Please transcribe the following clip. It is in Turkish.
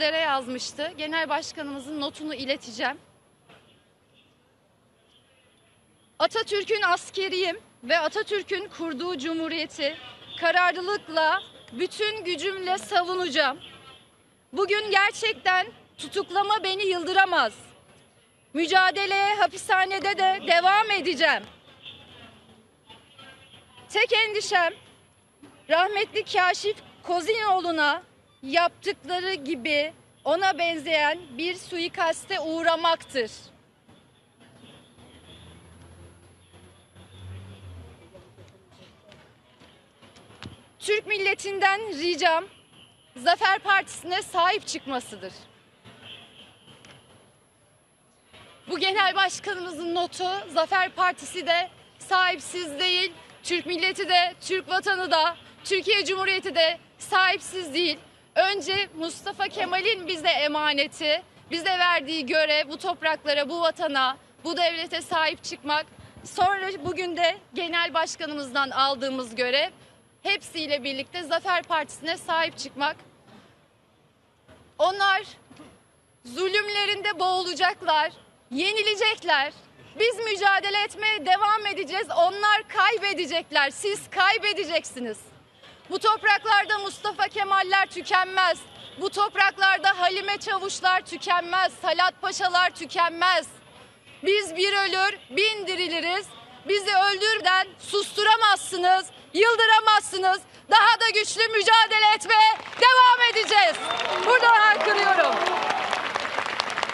sizlere yazmıştı. Genel başkanımızın notunu ileteceğim. Atatürk'ün askeriyim ve Atatürk'ün kurduğu cumhuriyeti kararlılıkla, bütün gücümle savunacağım. Bugün gerçekten tutuklama beni yıldıramaz. Mücadeleye hapishanede de devam edeceğim. Tek endişem rahmetli Kaşif Kozinoğlu'na yaptıkları gibi ona benzeyen bir suikaste uğramaktır. Türk milletinden ricam Zafer Partisi'ne sahip çıkmasıdır. Bu genel başkanımızın notu Zafer Partisi de sahipsiz değil, Türk milleti de, Türk vatanı da, Türkiye Cumhuriyeti de sahipsiz değil. Önce Mustafa Kemal'in bize emaneti, bize verdiği görev bu topraklara, bu vatana, bu devlete sahip çıkmak. Sonra bugün de genel başkanımızdan aldığımız görev hepsiyle birlikte Zafer Partisi'ne sahip çıkmak. Onlar zulümlerinde boğulacaklar, yenilecekler. Biz mücadele etmeye devam edeceğiz. Onlar kaybedecekler. Siz kaybedeceksiniz. Bu topraklarda Mustafa Kemaller tükenmez. Bu topraklarda Halime Çavuşlar tükenmez. Talat Paşalar tükenmez. Biz bir ölür, bin diriliriz. Bizi öldürden susturamazsınız, yıldıramazsınız. Daha da güçlü mücadele etmeye devam edeceğiz.